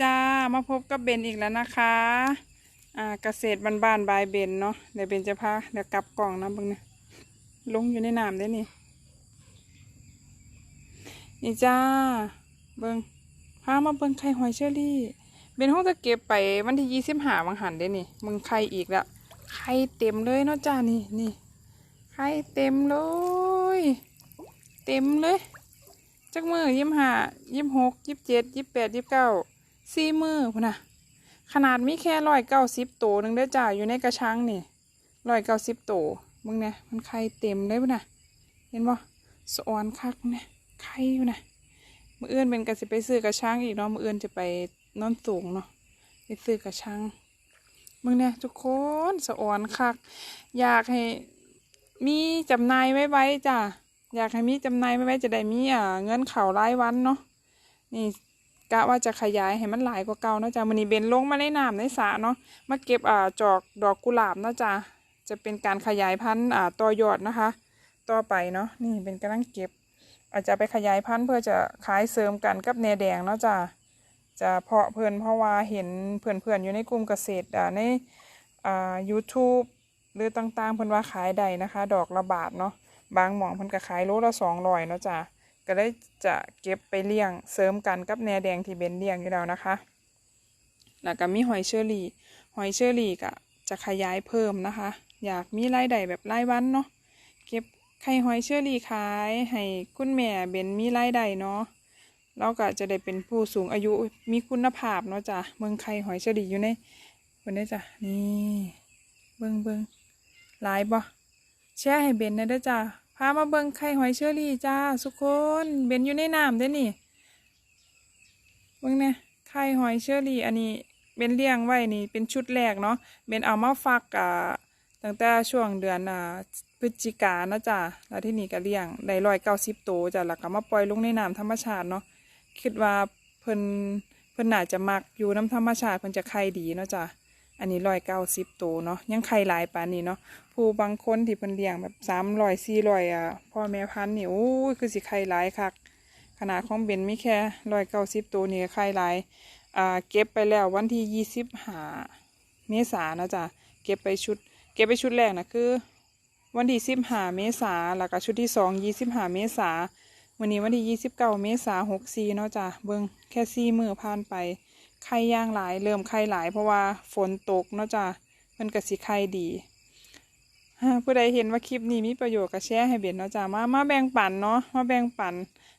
จ้ามาพบกับเบนอีกแล้วนะคะอ่าเกษตรบ้านๆบายเบนเนาะเดี๋ยวเบนจะพาเดี๋ยวกลับกล่องนะเบิงเนี่ยลงอยู่ในน้ำได้นี่นี่จ้าเบิงพามาเบิงไข่หอยเชอรี่ เบนห้องจะเก็บไปวันที่ยี่สิบห้าวังหันได้นี่มึงไข่อีกล้วไข่เต็มเลยเนาะจ้านี่นี่ไข่เต็มเลย เต็มเลยจักมือยี่สิบห้ายี่สิบหกยี่สิบเจ็ดยี่สิบแปดยี่สิบเก้า สี่มือพุ่นนะขนาดมีแค่ร้อยเก้าสิบตัวหนึ่งได้จ่าอยู่ในกระชังนี่ร้อยเก้าสิบตัวมึงเนี่ยมันไข่เต็มเลยพุ่นนะเห็นบ่สะออนคักเนี่ยไข่อยู่นะมือเอื้อนเป็นกระสิไปซื้อกระชังอีกเนาะมือเอื้อนจะไปนอนสูงเนาะไปซื้อกระชังมึงเนี่ยทุกคนสะออนคัก อยากให้มีจำนายไว้ไว้จ้ะอยากให้มีจำนายไว้ไว้จะได้มีอ่าเงินเข่ารายวันเนาะนี่ กะว่าจะขยายให้มันหลายกว่าเก่านะจ๊ะมันนี้เบนลงมาในน้ำในสระเนาะมาเก็บอ่าจอกดอกกุหลาบนะจ๊ะจะเป็นการขยายพันธุ์อ่าต่อยอดนะคะ ต่อไปเนาะนี่เป็นกำลังเก็บ อาจจะไปขยายพันธุ์เพื่อจะขายเสริมกันกับแนแดงเนาะจ๊ะจะเพาะเพื่อนเพราะว่าเห็นเพื่อนๆอยู่ในกลุ่มเกษตรอ่าในอ่า YouTube หรือต่างๆเพิ่นว่าขายได้นะคะ ดอกละบาทเนาะบางหมองเพิ่นก็ขายโลละสองร้อยเนาะจ๊ะ ก็เลยจะเก็บไปเลี้ยงเสริมกันกับแหนแดงที่เบนเลี้ยงอยู่แล้วนะคะ แล้วก็มีหอยเชอรี่ หอยเชอรี่ก็จะขยายเพิ่มนะคะ อยากมีรายได้แบบรายวันเนาะ เก็บไข่หอยเชอรี่ขายให้คุณแม่เบนมีรายได้เนาะเราก็จะได้เป็นผู้สูงอายุมีคุณภาพเนาะจ้ะเมืองไข่หอยเชอรี่อยู่ในบนนี้จ้ะนี่เบิงเบิงหลายบ่แชร์ให้เบนนะเด้อจ้ะ พามาเบิ่งไข่หอยเชอรี่จ้าทุกคนเบนอยู่ในน้ำเด้อนี่เบิ่งเนี่ยไข่หอยเชอรี่อันนี้เบนเลี้ยงไว้นี่เป็นชุดแรกเนาะเบนเอามาฟักอ่าตั้งแต่ช่วงเดือนอ่าพฤศจิกานะจ้าแล้วที่นี่ก็เลี้ยงได้ร้อยเก้าสิบตัวจ้ะแล้วก็มาปล่อยลงในน้ำธรรมชาติเนาะคิดว่าเพิ่นเพิ่นน่าจะมักอยู่น้ำธรรมชาติเพิ่นจะไข่ดีเนาะจ้ะ อันนี้ร้อยเก้าสิบตัวเนาะยังไข่หลายปานนี้เนาะผู้บางคนที่เพิ่นเลี้ยงแบบสามร้อยสี่ร้อยอะพ่อแม่พันธุ์นี่โอ้ยคือสิไข่หลายคักขนาดของเบนไมีแค่ร้อยเก้าสิบตัวนี่ไข่หลายอ่าเก็บไปแล้ววันที่ยี่สิบห้าเมษานะจ้ะเก็บไปชุด เก็บไปชุดแรกนะคือ วันที่สิบห้าเมษาแล้วก็ชุดที่สองยี่สิบห้าเมษาวันนี้วันที่ยี่สิบเก้าเมษาหกสี่เนาะจ้ะเบิ่งแค่สี่มือผ่านไป ไข่ย่างหลาย เริ่มไข่หลาย เพราะว่าฝนตกเนาะจ้ะมันก็สิไข่ดีอ่าผู้ใดเห็นว่าคลิปนี้มีประโยชน์ก็แชร์ให้เบนเนาะจ้ามามาแบ่งปันเนาะมาแบ่งปัน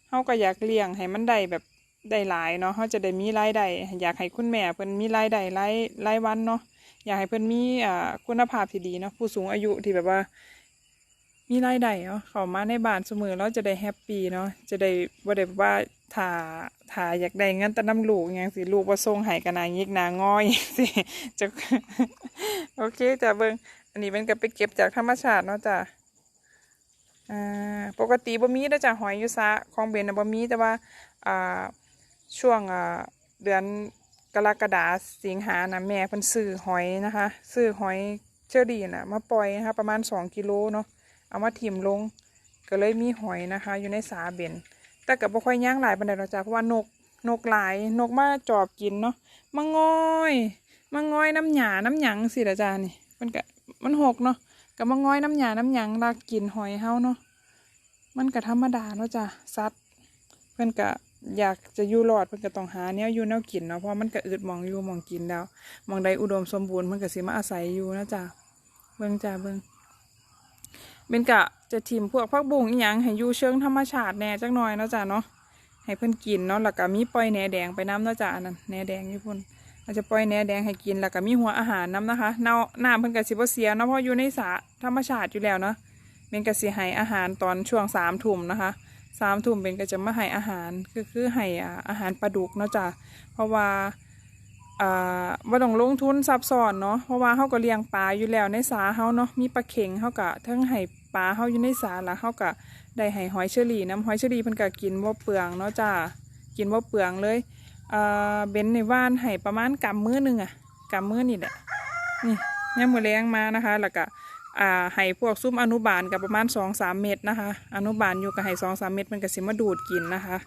เฮาก็อยากเลี้ยงให้มันได้แบบได้หลายเนาะเฮาจะได้มีรายได้อยากให้คุณแม่เพิ่นมีรายได้รายรายวันเนาะอยากให้เพิ่นมีอ่าคุณภาพที่ดีเนาะผู้สูงอายุที่แบบว่า มีรายได้เนาะเข้ามาในบ้านเสมอแล้วจะได้แฮปปี้เนาะจะได้บ่ได้แบบว่า ถ้าถ้าอยากได้เงินแต่น้ำลูกอย่างสิลูกบ่าส่งให้กันนายิกนางอยสิจะโอเคจ้ะเบิ่งอันนี้เป็นก็ไปเก็บจากธรรมชาติเนาะจ้ะอ่าปกติบ่มีเด้อจ้ะหอยยู่ซะของเบนนะบ่มีแต่ว่าอ่าช่วงอ่าเดือนกรกฎาสิงหานะแม่เพิ่นซื้อหอยนะคะซื้อหอยเชอรี่น่ะมาปล่อยนะคะประมาณสองกิโลเนาะเอามาถิ่มลง ก็เลยมีหอยนะคะ อยู่ในสาเบน แต่ก็บ่ค่อยย่างหลายปานใดหรอกจ้ะเพราะว่านกนกหลายนกมาจอบกินเนาะมางอยมางอยน้ำหยาน้ำหยังสิละจ้านี่ มันก็มันหกเนาะก็มาง้อยน้ำหยาน้ำหยังลากกินหอยเฮาเนาะมันก็ธรรมดาเนาะจ้ะสัตว์เพิ่อนก็อยากจะอยู่รอดเพิ่อนก็ต้องหาแนวอยู่แนวกินเนาะเพราะมันก็อึดมองอยู่มองกินแล้วมองใดอุดมสมบูรณ์มันก็สิมาอาศัยอยู่นะจ้ะเบิ่งจ้ะเบิ่งเป็นกะ จะทิมพวกพักบุ้งอีหยังให้อยู่เชิงธรรมชาติแหน่จักหน่อยเนาะจ้ะเนาะให้เพิ่นกินเนาะแล้วก็มีปล่อยแหนแดงไปน้ำเนาะจ้ะอันนั้นแหนแดงอยู่พุ่นอาจจะปล่อยแหนแดงให้กินแล้วก็มีหัวอาหารน้ำนะคะเนาน้ำเพิ่นก็สิบเสียเนาะเพราะอยู่ในสระธรรมชาติอยู่แล้วเนาะเป็นก็สิให้อาหารตอนช่วงสามทุ่มนะคะสามทุ่มเป็นก็จะมาให้อาหารคือคือให้อาอาหารปลาดุกเนาะจ้ะเพราะว่าอ่าบ่ต้องลงทุนซับซ้อนเนาะเพราะว่าเฮาก็เลี้ยงปลาอยู่แล้วในสาเฮาเนาะมีปลาเข็งเฮาก็ทั้งให้ ปลาเฮาอยู่ในสาล้วเฮาก็ได้ให้หอยเชอรี่น้ำหอยเชอรี่เพิ่นก็กินบ่เปลืองเนาะจ้ะกินบ่เปลืองเลยอ่าเบนในว่านให้ประมาณกำมือหนึ่งอะกำมือนี่แหละนี่เนี่ยมือแรงมานะคะแล้วก็อ่าให้พวกซุ้มอนุบาลกับประมาณสองสามเม็ดนะคะ อนุบาลอยู่กับให้สองสามเม็ดมันก็สิมาดูดกินนะคะ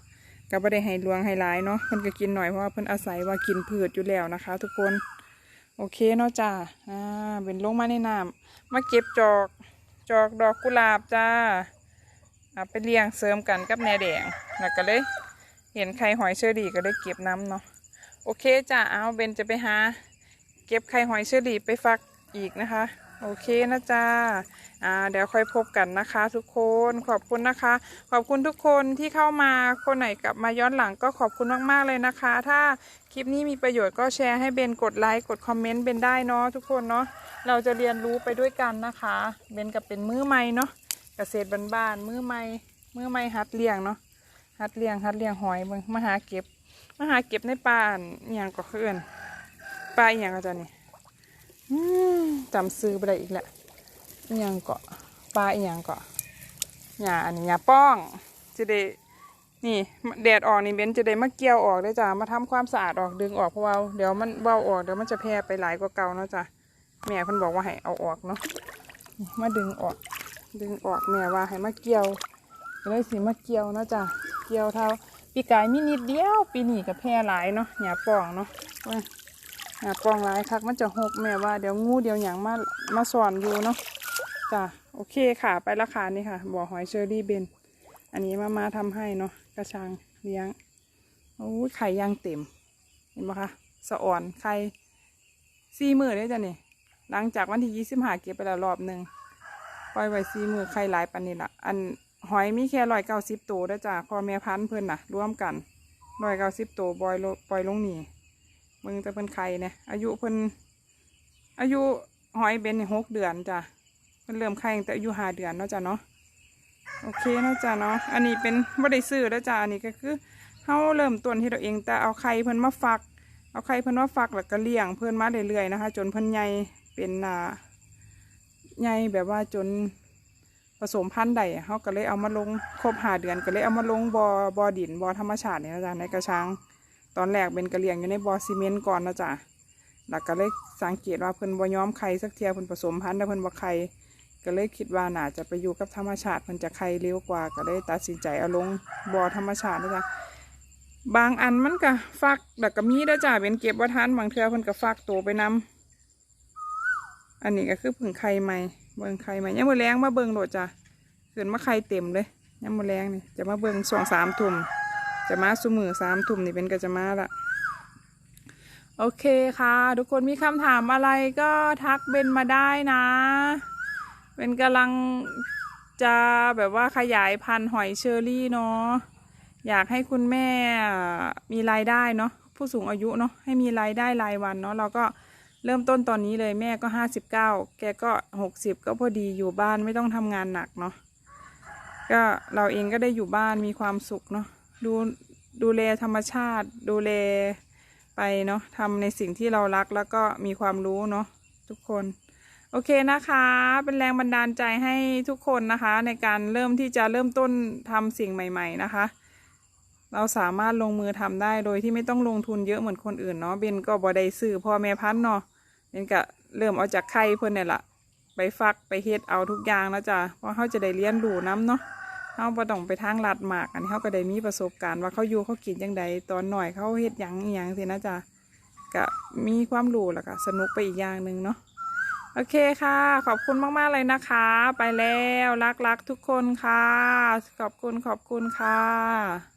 ก็บ่ได้ให้ลวงให้หลายเนาะเพิ่นก็กินหน่อยเพราะว่าเพิ่นอาศัยว่ากินพืชอยู่แล้วนะคะ ทุกคนโอเคเนาะจ้าอ่าเป็นลงมาในน้ำมาเก็บจอก จอกดอกกุหลาบจ้าเอาไปเลี้ยงเสริมกันกับแหนแดงแล้วก็เลยเห็นไข่หอยเชอรี่ก็เลยเก็บน้ำเนาะโอเคจ้าเอาเบนจะไปหา เก็บไข่หอยเชอรี่ไปฟักอีกนะคะ โอเคนะจ้าอ่าเดี๋ยวค่อยพบกันนะคะทุกคนขอบคุณนะคะ ขอบคุณทุกคนที่เข้ามาคนไหนกลับมาย้อนหลังก็ขอบคุณมากๆเลยนะคะ ถ้าคลิปนี้มีประโยชน์ก็แชร์ให้เบนกดไลค์กดคอมเมนต์เบนได้เนาะทุกคนเนาะเราจะเรียนรู้ไปด้วยกันนะคะเบนกับเป็นมือใหม่เนาะเกษตรบ้านๆมือใหม่มือใหม่หัดเลี้ยงเนาะหัดเลี้ยงหัดเลี้ยงหอยเบิ่งมาหาเก็บมาหาเก็บในป่าอันอย่างก็คือเอินป่าอย่างก็จะนี่ จำซื้อไปได้อีกแหละอหยังเกาะปลาอีหยังเกาะหญ้าอันนี้หญ้าป้อง จะได้นี่แดดออกนี่เบนจะได้มาเกี่ยวออกได้จ้ะมาทำความสะอาดออกดึงออกเพราะว่าเดี๋ยวมันเบ้าออกเดี๋ยวมันจะแพร่ไปหลายกว่าเก่าเนาะจ้ะแม่เพิ่นบอกว่าให้เอาออกเนาะมาดึงออก ดึงออกแม่ว่าให้มาเกี่ยวเลยสิมาเกี่ยวเนาะจ้ะเกี่ยวเท่าปีกายมีนิดเดียว ปีนี้ก็แพร่หลายเนาะหญ้าป้องเนาะ เว้ยอ่าปองหลายคักมันจะหกแม่ว่าเดี๋ยวงูเดี๋ยวหยังมามาสอนอยู่เนาะจ้ะโอเคค่ะ ไปราคานี่ค่ะ บ่อหอยเชอรี่เบน อันนี้มามาทำให้เนาะกระชังเลี้ยงโอ้ยไข่ย่างเต็ม เห็นไหมคะสะอ่อนไข่สี่มือได้จ้ะนี่หลังจากวันที่ยี่สิบห้าเก็บไปแล้วรอบหนึ่งปล่อยไว้สี่มือไข่หลายปันนี่ละอันหอยมีแค่ร้อยเก้าสิบตัวได้จ้ะพอแม่พันธุ์เพิ่นน่ะร่วมกันร้อยเก้าสิบตัวบอยปล่อยลงนี่ มึงจะเป็นใครเนี่ยอายุเพิ่นอายุหอยเบนหกเดือนจ้ะเพิ่นเริ่มไข่ตั้งแต่อายุห้าเดือนเนาะจ้ะเนาะโอเคเนาะจ้ะเนาะอันนี้เป็นไม่ได้ซื้อแล้วจ้ะอันนี้ก็คือเฮาเริ่มต้นที่เราเองแต่เอาไข่เพิ่นมาฟัก เอาไข่เพิ่นมาฟักแล้วก็เลี้ยงเพิ่นมาเรื่อยๆนะคะ จนเพิ่นใหญ่เป็นอ่าใหญ่แบบว่าจนผสมพันธุ์ใดเฮาก็เลยเอามาลงครบห้าเดือนก็เลยเอามาลงบอ่อบอดินบอธรรมชาติเนี่ยนะจ๊ะในกระชัง ตอนแรกเป็นกระเลียงอยู่ในบ่อซีเมนต์ก่อนนะจ๊ะหลักก็เลยสังเกตว่าเพิ่นบ่ย้อมไข่สักเทียเพิ่นผสมพันธุ์แล้วเพิ่นบ่ไข่ก็เลยคิดว่าน่าจะไปอยู่กับธรรมชาติเพิ่นจะไข่เร็วกว่าก็เลยตัดสินใจเอาลงบ่อธรรมชาตินะจ๊ะบางอันมันก็ฟักแล้วก็มีเด้อจ้ะเป็นเก็บบ่ทันบางเทื่อเพิ่นก็ฟักโตไปนำอันนี้ก็คือผึ่งไข่ใหม่เบิ่งไข่ใหม่ยังมือแรงมาเบิ่งโดดจ้ะขึ้นมาไข่เต็มเลยยังมือแรงนี่จะมาเบิ่งสองสามทุ่ม จะมาสุมือสามทุ่มนี่เป็นก็จะมาละโอเคค่ะ ทุกคนมีคำถามอะไรก็ทักเบนมาได้นะเบนกำลังจะแบบว่าขยายพันธุ์หอยเชอรี่เนาะอยากให้คุณแม่มีรายได้เนาะผู้สูงอายุเนาะให้มีรายได้รายวันเนาะเราก็เริ่มต้นตอนนี้เลยแม่ก็ห้าสิบเก้าแกก็หกสิบก็พอดีอยู่บ้านไม่ต้องทำงานหนักเนาะก็เราเองก็ได้อยู่บ้านมีความสุขเนาะ ดูดูแลธรรมชาติ ดูแลไปเนาะทำในสิ่งที่เรารักแล้วก็มีความรู้เนาะทุกคน โอเคนะคะ เป็นแรงบันดาลใจให้ทุกคนนะคะ ในการเริ่มที่จะเริ่มต้นทำสิ่งใหม่ ๆนะคะ เราสามารถลงมือทำได้โดยที่ไม่ต้องลงทุนเยอะเหมือนคนอื่นเนาะเบนก็บอได้ซื้อพ่อแม่พันเนาะเบนก็เริ่มเอาจากไข่เพิ่นเนี่ยละไปฟักไปเฮ็ดเอาทุกอย่างแล้วจ้ะเพราะเขาจะได้เรียนรู้น้ำเนาะ เขาบ่ต้องไปทางลัดหมากอันนี้เขาก็ได้มีประสบการณ์ว่าเขาอยู่เขากินยังไงตอนหน่อยเขาเฮ็ดหยังอหยังสินะจ๊ะก็มีความรู้แล้วก็สนุกไปอีกอย่างหนึ่งเนาะโอเคค่ะ ขอบคุณมาก ๆ เลยนะคะ ไปแล้ว รัก ๆ ทุกคนค่ะ ขอบคุณขอบคุณค่ะ